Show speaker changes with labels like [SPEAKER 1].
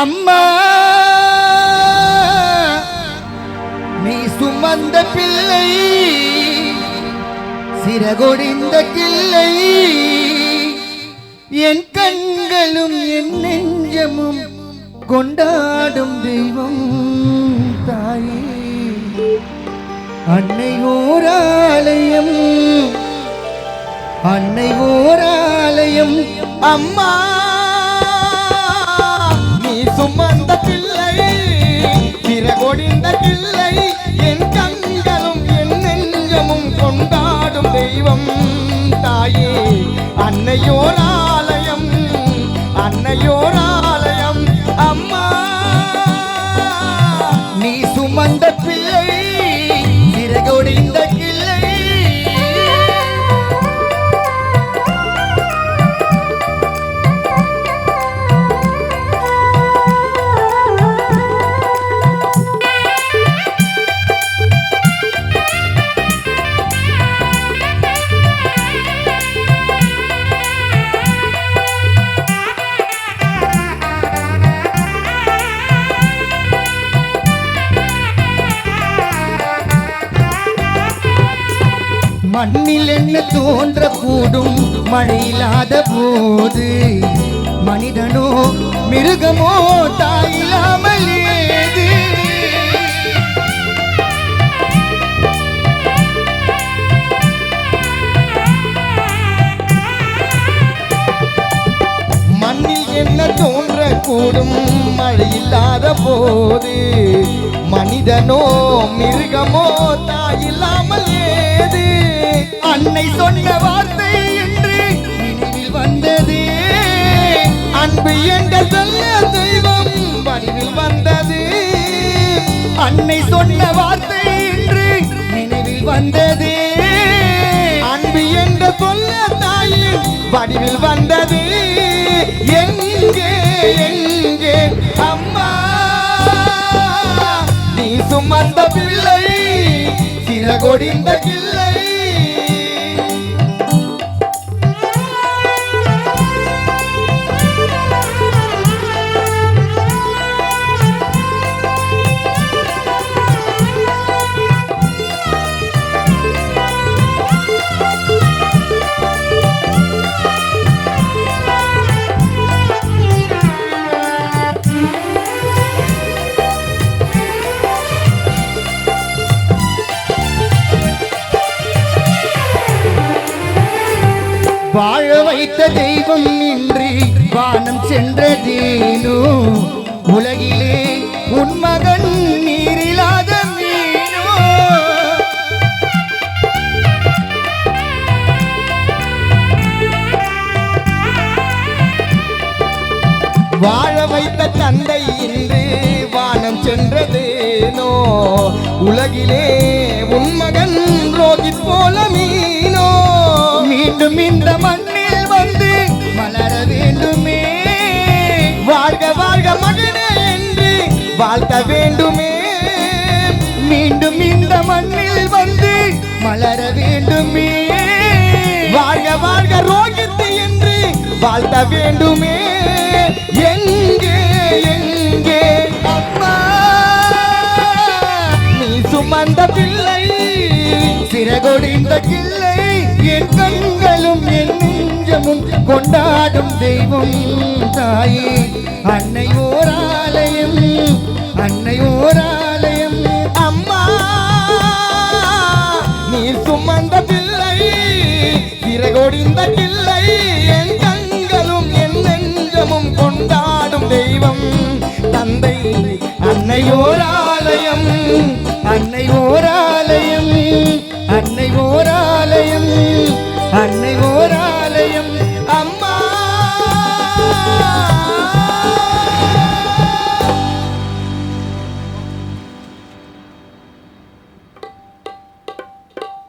[SPEAKER 1] அம்மா நீ சுமந்த பிள்ளை சிறகொடிந்த கிள்ளை என் கண்களும் என் நெஞ்சமும் கொண்டாடும் தெய்வம் தாயே. அன்னை ஓராலயம் அன்னை ஓராலயம் அம்மா. சுமந்த பிள்ளை. பிறகொடிந்த பிள்ளை என் கண்களும் என் நெஞ்சமும் கொண்டாடும் தெய்வம். தாயே அன்னையோர் மண்ணில் என்ன தோன்றக்கூடும்? மழையில்லாத போது மனிதனோ மிருகமோ தாயில்லாமல் ஏது மண்ணில் என்ன தோன்றக்கூடும்? மழையில்லாத போது மனிதனோ மிருகமோ தாயில்லாமல் ஏது அன்னை சொன்ன வார்த்தை என்று நினைவில் வந்தது. அன்பு என்ற சொல்ல தெய்வம் வடிவில் வந்தது. அன்னை சொன்ன வார்த்தை என்று நினைவில் வந்தது. அன்பு என்ற சொல்ல தாயின் வடிவில் வந்தது. எங்கே எங்கே அம்மா? நீ சுமந்த பிள்ளை சிறகொடிந்த கிள்ளை வாழ வைத்த தெய்வம் இன்றி வானம் சென்றதேனோ? உலகிலே உன்மகன் நீரிலாத மீனோ? வாழ வைத்த தந்தை இன்று வானம் சென்றதேனோ? உலகிலே மீண்டும் இந்த மண்ணில் வந்து மலர வேண்டுமே. வாழ்க வாழ்க மகனே என்று வாழ்த்த வேண்டுமே. மீண்டும் இந்த மண்ணில் வந்து மலர வேண்டுமே. வாழ்க வாழ்க ரோகித்து என்று வாழ்த்த வேண்டுமே. எங்கே எங்கே? அம்மா நீ சுமந்த பிள்ளை சிறகொடிந்த கிள்ளை என் கண் நெஞ்சமும் கொண்டாடும் தெய்வம் தாயே. அன்னை ஓராலயம் அன்னை ஓராலயம் அம்மா நீ சுமந்த பிள்ளை சிறகொடிந்த பிள்ளை என் கண்களும் என் நெஞ்சமும் கொண்டாடும் தெய்வம். தந்தை அன்னை ஓராலயம்